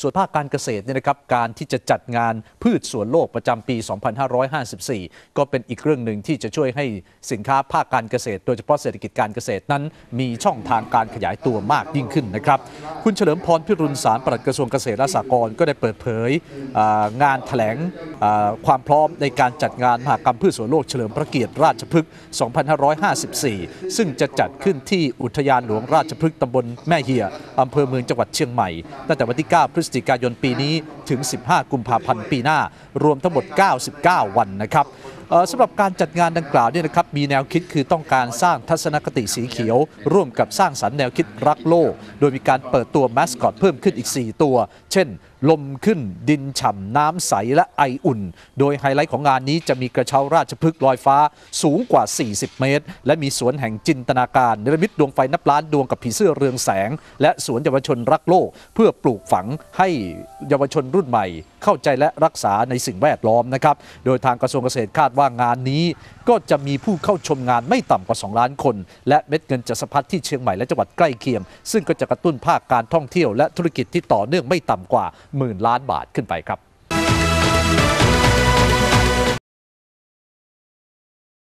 ส่วนภาคการเกษตรเนี่ยนะครับการที่จะจัดงานพืชสวนโลกประจำปี 2554 ก็เป็นอีกเรื่องหนึ่งที่จะช่วยให้สินค้าภาคการเกษตร โดยเฉพาะเศรษฐกิจการเกษตรนั้น มีช่องทางการขยายตัวมากยิ่งขึ้นนะครับ คุณเฉลิมพรพิรุณสารปลัดกระทรวงเกษตรและสหกรณ์ก็ได้เปิดเผยงานแถลงความพร้อมในการจัดงานมหกรรมพืชสวนโลกเฉลิมพระเกียรติราชพฤกษ์ 2554 ซึ่งจะจัดขึ้นที่อุทยานหลวงราชพฤกษ์ตำบลแม่เหียอำเภอเมืองจังหวัดเชียงใหม่ตั้งแต่วันที่ 9 พฤศจิกายนปีนี้ถึง 15 กุมภาพันธ์ปีหน้ารวมทั้งหมด 99 วันนะครับ สำหรับการจัดงานดังกล่าวเนี่ยนะครับมีแนวคิดคือต้องการสร้างทัศนคติสีเขียว ร่วมกับสร้างสรรค์แนวคิดรักโลก โดยมีการเปิดตัวแมสคอตเพิ่มขึ้นอีก 4 ตัว เช่น ลมขึ้นดินฉ่ำน้ำใสและไออุ่น โดยไฮไลท์ของงานนี้จะมีกระเช้าราชพฤกษ์ลอยฟ้าสูงกว่า 40 เมตร และมีสวนแห่งจินตนาการเนรมิตดวงไฟนับล้านดวงกับผีเสื้อเรืองแสง และสวนเยาวชนรักโลก เพื่อปลูกฝังให้เยาวชนรุ่นใหม่ เข้าใจและรักษาในสิ่งแวดล้อมนะครับ โดยทางกระทรวงเกษตรคาดว่างานนี้ ก็จะมีผู้เข้าชมงานไม่ต่ำกว่า 2 ล้านคน และเม็ดเงินจะสะพัดที่เชียงใหม่และจังหวัดใกล้เคียง ซึ่งก็จะกระตุ้นภาคการท่องเที่ยวและธุรกิจที่ต่อเนื่องไม่ต่ำกว่าหมื่นล้านบาทขึ้นไปครับ